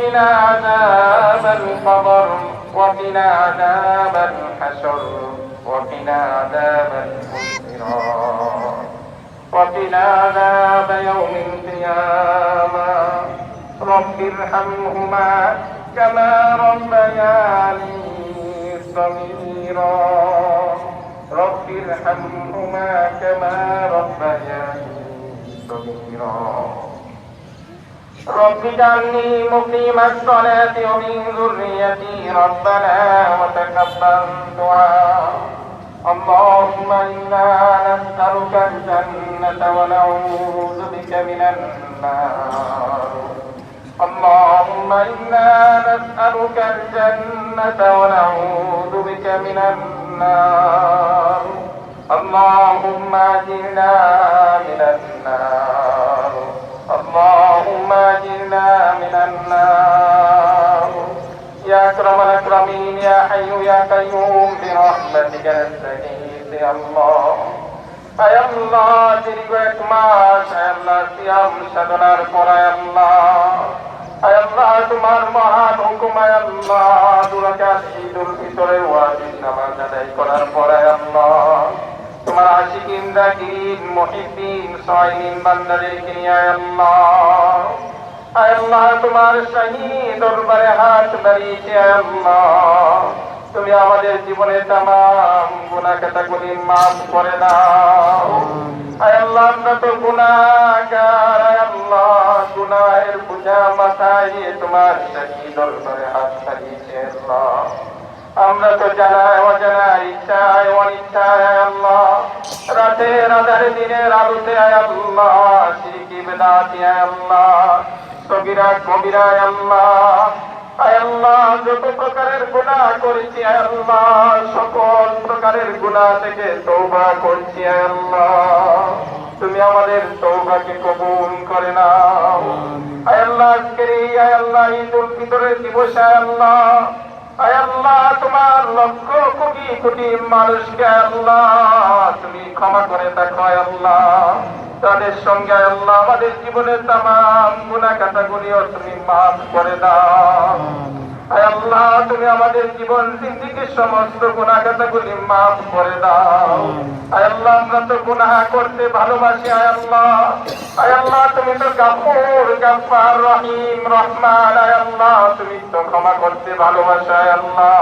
وقنا عذاب القبر وقنا عذاب الحشر وقنا عذاب الانصراط وقنا عذاب يوم القيامة. رب ارحمهما كما ربياني صغيرا. رب ارحمهما كما ربياني صغيرا. رب اجعلني مقيم الصلاة ومن ذريتي ربنا وتقبل دعاء اللهم إنا نسألك الجنة ونعوذ بك من النار اللهم إنا نسألك الجنة ونعوذ بك من النار اللهم أجرنا من النار من النار يا أكرم الأكرمين يا حي يا قيوم برحمتك نستغيث يا الله আয় আল্লাহ দীর্ঘ এক মাস আয় আল্লাহ সিয়াম সাধনার পর আয় আল্লাহ আয় আল্লাহ তোমার মহান হুকুম আয় আল্লাহ দুরাকাত ঈদুল ফিতরের ওয়াজিব নামাজ আদায় করার পর আয় আল্লাহ তোমার আশিকিন দাকিন মুহিব্বিন সাইলিন বান্দাদেরকে নিয়ে আয় আল্লাহ আয় তোমার শাহী দরবারে হাত আল্লাহ। তুমি আমাদের জীবনে তাম গুণা কাটাগুলি মাফ করে আল্লাহ, আমরা তো গুণাগার আল্লাহ। বুঝা মাথায় তোমার দরবারে হাত আমরা তো জানাই অজানা, ইচ্ছায়, অনিচ্ছায় আল্লাহ। রাতের আধারে, দিনের আয় আল্লাহ। শিরকি বেদাতি আল্লাহ। সগিরা কবিরা আল্লাহ। আল্লাহ যত প্রকারের গুনাহ করেছি আল্লাহ সকল প্রকারের গুনাহ থেকে তৌবা করছি আল্লাহ। তুমি আমাদের তৌবাকে কবুল করে নাও। আয় আল্লাহ আজকের এই আল্লাহ ঈদুল ফিতরের দিবস আল্লাহ। তোমার লক্ষ কোটি কোটি মানুষকে আল্লাহ। তুমি ক্ষমা করে দেখো আল্লাহ। তাদের সঙ্গে আল্লাহ আমাদের জীবনের তাম গুণা কাটাগুলিও তুমি মাফ করে দাও। আয় আল্লাহ তুমি আমাদের জীবন জিন্দিগির সমস্ত গুণা কাটাগুলি মাফ করে দাও। আয় আল্লাহ আমরা তো গুনাহ করতে ভালোবাসি আয় আল্লাহ। আয় আল্লাহ তুমি তো গাফুর গাফার রহিম রহমান। আয় আল্লাহ তুমি তো ক্ষমা করতে ভালোবাসো আয় আল্লাহ।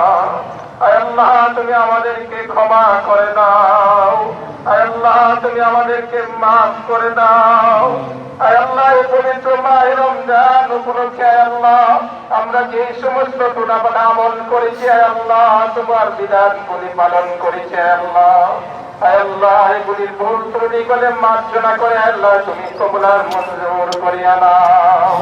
আয় আল্লাহ তুমি আমাদেরকে ক্ষমা করে দাও। আল্লাহ, তুমি আমাদেরকে মাফ করে দাও। আল্লাহ, এই পবিত্র মাহে রমজান উপলক্ষে আল্লাহ, আমরা যে সমস্ত গুণাবান আমল করেছি আল্লাহ, তোমার বিধান পরিপালন পালন করেছি আল্লাহ। আল্লাহ এগুলির ভুল ত্রুটি করে মার্জনা করে আল্লাহ তুমি কবুলার মঞ্জুর করিয়া নাও।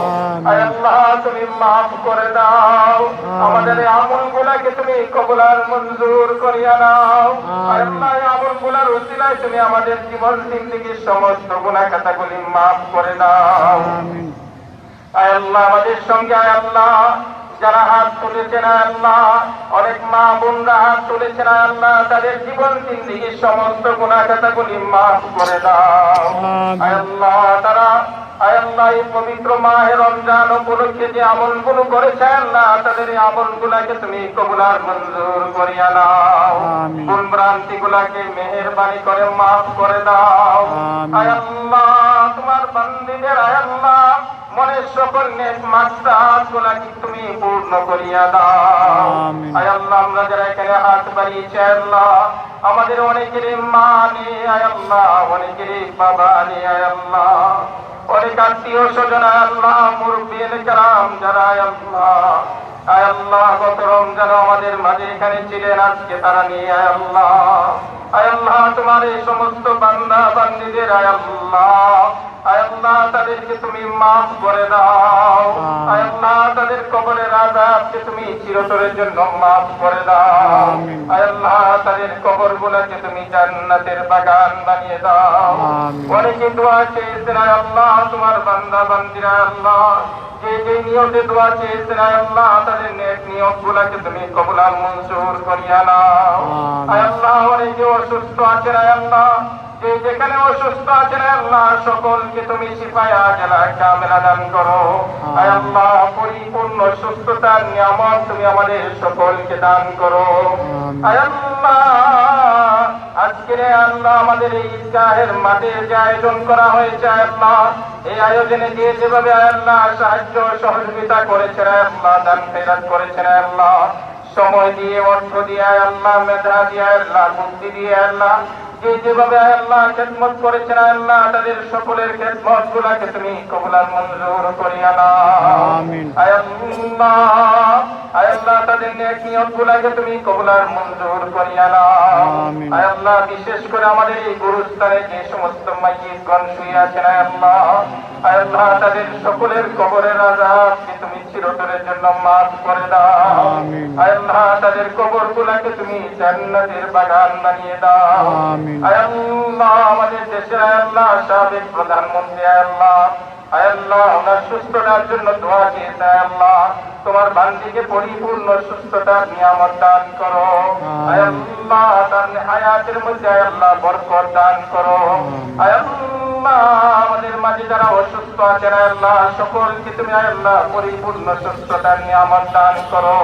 আয় আল্লাহ তুমি মাফ করে দাও। আমাদের আমল গুলাকে তুমি কবুলার মঞ্জুর করিয়া নাও। আল্লাহ আমলগুলার উচিলায় তুমি আমাদের জীবন জিন্দিগির সমস্ত গুণা খাতাগুলি মাফ করে দাও। আল্লাহ আমাদের সঙ্গে আল্লাহ। যারা হাত তুলেছেন আল্লাহ অনেক মা বোনরা হাত তুলেছেন আল্লাহ তাদের জীবন জিন্দিগির সমস্ত গুণা খাতাগুলি মাফ করে দাও। আল্লাহ তারা আল্লাহ এই পবিত্র মাহে রমজান উপলক্ষে যে আমলগুলো করেছে আল্লাহ তাদের এই আমল গুলাকে তুমি কবুলার মঞ্জুর করিয়া নাও। ভুল ভ্রান্তি গুলাকে মেহরবানি করে মাফ করে দাও। আয় আল্লাহ তোমার বান্দিদের আয় আল্লাহ মনের সকল নেক গুলাকে তুমি পূর্ণ করিয়া দাও? আয় আল্লাহ আমরা যারা এখানে হাত বাড়িয়েছি আল্লাহ আমাদের অনেকেরই মা নেই আয় আল্লাহ অনেকেরই বাবা নেই আয় আল্লাহ। অনেক আত্মীয় স্বজন আয় আল্লাহ মুরব্বী কারাম যারা আয় আল্লাহ। আয় আল্লাহ গত রমজান আমাদের মাঝে এখানে ছিলেন আজকে তারা নিয়ে আয় আল্লাহ। আয় আল্লাহ তোমার এই সমস্ত বান্দা বান্দিদের আল্লাহ। আল্লাহ তাদেরকে তুমি মাফ করে দাও। আয় আল্লাহ তাদের কবরের আজাবকে তুমি চিরতরের জন্য মাফ করে দাও। আল্লাহ তাদের কবর গুলাকে তুমি জান্নাতের বাগান বানিয়ে দাও। অনেকে দোয়া চেয়েছেন আল্লাহ তোমার বান্দা বান্দিরা আল্লাহ। যে যে নিয়তে দোয়া চেয়েছেন আল্লাহ তাদের নেক নিয়ত গুলাকে তুমি কবুলার মঞ্জুর করিয়া নাও। আল্লাহ অনেকে অসুস্থ আছেন আয় আল্লাহ যে যেখানে অসুস্থ আছেন আল্লাহ সকলকে তুমি শিফায় আজলা কামেলা দান করো। আল্লাহ পরিপূর্ণ সুস্থতার নিয়ামত তুমি আমাদের সকলকে দান করো। আল্লাহ আজকের আল্লাহ আমাদের এই ঈদগাহের মাঠে যে আয়োজন করা হয়েছে আল্লাহ এই আয়োজনে যে যেভাবে আল্লাহ সাহায্য সহযোগিতা করেছেন আল্লাহ দান ফেরাত করেছেন আল্লাহ। সময় দিয়ে অর্থ দিয়ে আল্লাহ মেধা দিয়ে আল্লাহ বুদ্ধি দিয়ে আল্লাহ যে যেভাবে আল্লাহ খেদমত করেছেন আল্লাহ তাদের সকলের খেদমত গুলাকে তুমি কবুলার মঞ্জুর করিয়া আল্লাহ তাদের নেক নিয়ত গুলাকে তুমি কবুলার মঞ্জুর করিয়া নাও। আল্লাহ বিশেষ করে আমাদের এই গুরুস্থানে যে সমস্ত মাইয়িতগণ শুয়ে আছেন আল্লাহ আল্লাহ তাদের সকলের কবরের আযাবকে তুমি চিরতরের জন্য মাফ করে দাও। আল্লাহ তাদের কবর গুলাকে তুমি জান্নাতের বাগান বানিয়ে দাও। আল্লাহ আমাদের দেশের আল্লাহ সাবেক প্রধানমন্ত্রী আল্লাহ আল্লাহ ওনার সুস্থতার জন্য দোয়া চেয়েছে আল্লাহ তোমার বান্দিকে পরিপূর্ণ সুস্থতার নিয়ামত দান করো। আল্লাহ তার হায়াতের মধ্যে আয় আল্লাহ বরকত দান করো। আয় আল্লাহ আমাদের মাঝে যারা অসুস্থ আছেন আল্লাহ সকলকে তুমি আল্লাহ পরিপূর্ণ সুস্থতার নিয়ামত দান করো।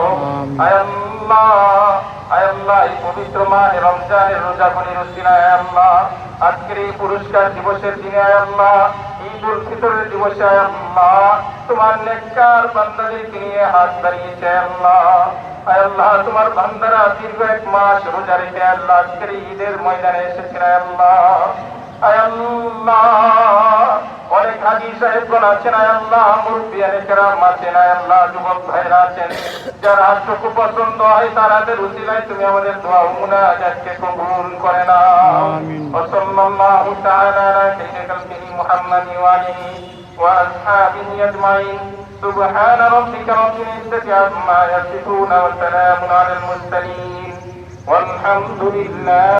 আল্লাহ আল্লাহ এই পবিত্র মাহে রমজানের রোজা বলি রসিলায় আল্লাহ। আজকের এই পুরস্কার দিবসের দিনে আল্লাহ ঈদ ফিতরের দিবসে আল্লাহ তোমার নেককার বান্দাদেরকে নিয়ে হাত দাঁড়িয়েছে আল্লাহ। আল্লাহ তোমার বান্দারা দীর্ঘ এক মাস রোজা রেখে আল্লাহ আজকের ঈদের ময়দানে এসেছেন আয় আল্লাহ। অনেক হাজি সাহেবগণ আছেন আয় আল্লাহ মুরব্বিয়ানে কেরাম আছেন আয় আল্লাহ যুবক ভাইরা আছেন যারা চোখ পছন্দ হয় তারাদের উচিলায় তুমি আমাদের দোয়া মুনাজাতকে কবুল করে না আমিন। وصلى الله تعالى على خير خلقه محمد وآله وأصحابه أجمعين سبحان ربك رب العزة عما يصفون وسلام على المرسلين والحمد لله